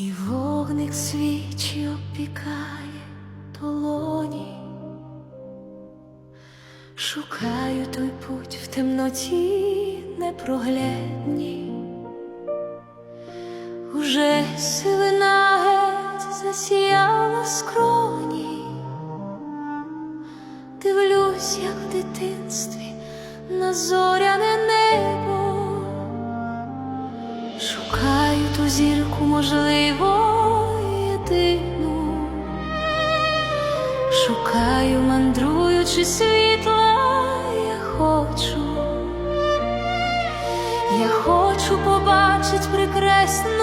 І вогник свічі опікає долоні, шукаю той путь в темноті непроглядній, уже сивина геть засіяла скроні, дивлюсь, як в дитинстві на зоряне зірку, можливо, єдину. Шукаю, мандруючи світла, я хочу, я хочу побачить прекрасну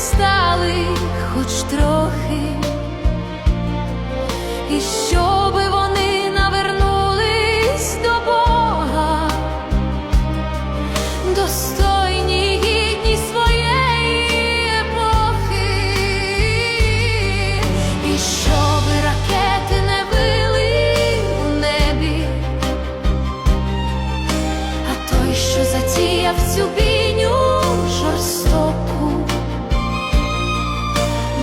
стали хоч трохи, і щоби вони навернулись до Бога, достойні гідні своєї епохи, і щоби ракети не били у небі, а той, що затіяв цю бійню жорстоку,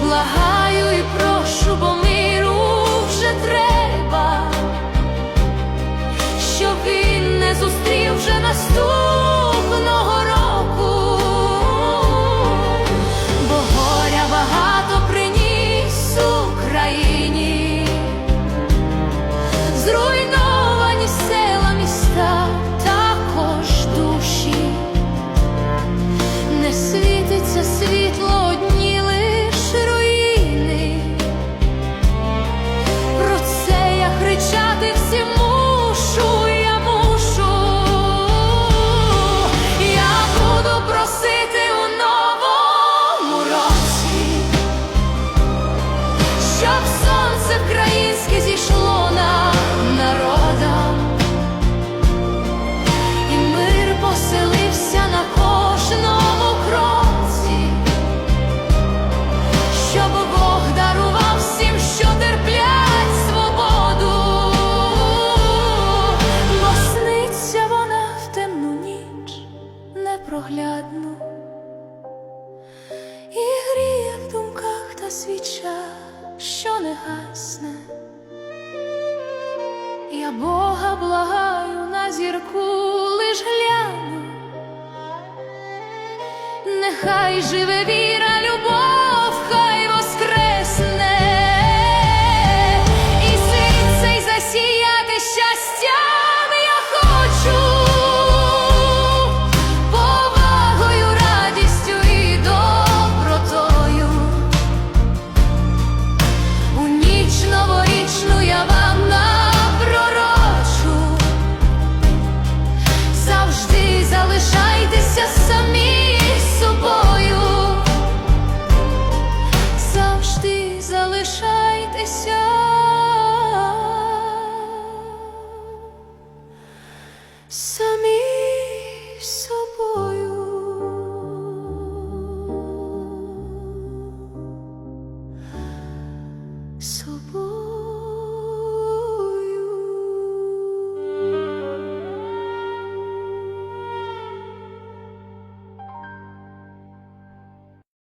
благаю і прошу, бо миру вже треба щоб він не зустрів вже наступного та свіча, що не гасне. Я Бога благаю на зірку лиш гляну, нехай живе віра.